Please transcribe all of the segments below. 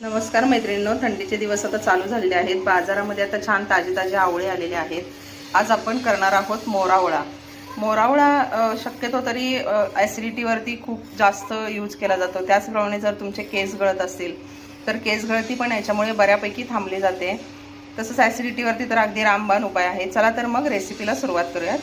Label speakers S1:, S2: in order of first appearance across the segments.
S1: नमस्कार मैत्रिणींनो थंडीचे दिवस आता चालू झालेले आहेत. बाजारामध्ये आता छान ताजे ताजे आवळे आलेले आहेत. आज आपण करणार आहोत मोरावळा. मोरावळा शक्यतो तरी ॲसिडिटीवरती खूप जास्त यूज केला जातो. त्याचप्रमाणे जर तुमचे केस गळत असतील तर केस गळती पण याच्यामुळे बऱ्यापैकी थांबली जाते. तसंच ॲसिडिटीवरती तर अगदी रामबाण उपाय आहे. चला तर मग रेसिपीला सुरुवात करूयात.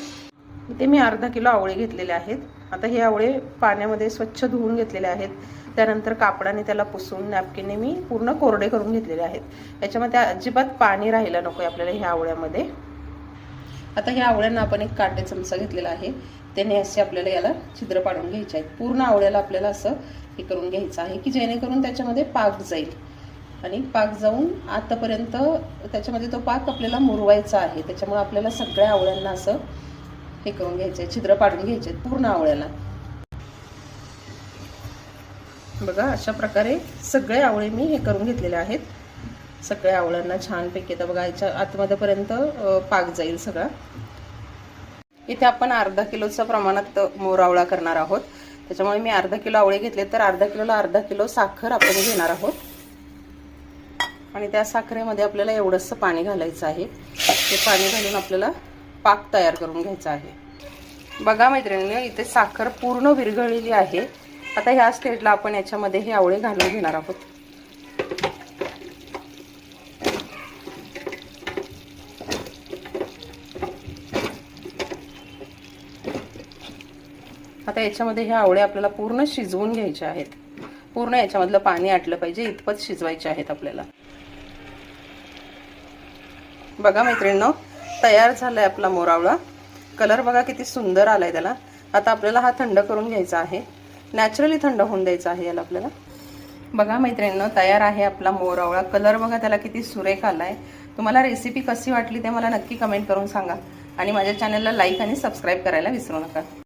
S1: इथे मी अर्धा किलो आवळे घेतलेले आहेत. आता हे आवळे पाण्यामध्ये स्वच्छ धुवून घेतलेले आहेत. त्यानंतर कापडाने त्याला पुसून नॅपकिनने मी पूर्ण कोरडे करून घेतलेले आहेत. याच्यामध्ये अजिबात पाणी राहिलं नको आहे आपल्याला ह्या आवळ्यामध्ये. आता ह्या आवळ्यांना आपण एक काटे चमचा घेतलेला आहे. त्याने असे आपल्याला याला छिद्र पाडून घ्यायचे आहेत. पूर्ण आवळ्याला आपल्याला असं हे करून घ्यायचं आहे की जेणेकरून त्याच्यामध्ये पाक जाईल. आणि पाक जाऊन आतापर्यंत त्याच्यामध्ये तो पाक आपल्याला मुरवायचा आहे. त्याच्यामुळे आपल्याला सगळ्या आवळ्यांना असं हे करून घ्यायचे छिद्र पाडून घ्यायचे आहेत पूर्ण आवळ्याला. बघा अशा प्रकारे सगळे आवळे मी हे करून घेतलेले आहेत. सगळ्या आवळ्यांना छानपैकी आता बघा याच्या आतमध्येपर्यंत पाक जाईल सगळा. इथे आपण अर्धा किलोच्या प्रमाणात मोरावळा करणार आहोत. त्याच्यामुळे मी अर्धा किलो आवळे घेतले तर अर्धा किलोला अर्धा किलो साखर आपण घेणार आहोत. आणि त्या साखरेमध्ये आपल्याला एवढंसं पाणी घालायचं आहे. ते पाणी घालून आपल्याला पाक तयार करून घ्यायचा आहे. बघा मैत्रिणींनो इथे साखर पूर्ण विरघळलेली आहे. आता ह्या स्टेजला आपण याच्यामध्ये हे आवळे घालून घेणार आहोत. आता याच्यामध्ये हे आवळे आपल्याला पूर्ण शिजवून घ्यायचे आहेत. पूर्ण याच्यामधलं पाणी आटलं पाहिजे इतपत शिजवायचे आहेत आपल्याला. बघा मैत्रिणीनं तयार झाला आहे आपला मोरावळा. कलर बघा किती सुंदर आला आहे त्याला. आता आपल्याला हा थंड करून घ्यायचा आहे. नॅचरली थंड होऊन द्यायचा आहे याला आपल्याला. बघा मैत्रिणींनो तयार आहे आपला मोरावळा. कलर बघा त्याला किती सुरेख आला आहे तुम्हाला रेसिपी कशी वाटली ते मला नक्की कमेंट करून सांगा. आणि माझ्या चॅनलला लाईक आणि सबस्क्राईब करायला विसरू नका.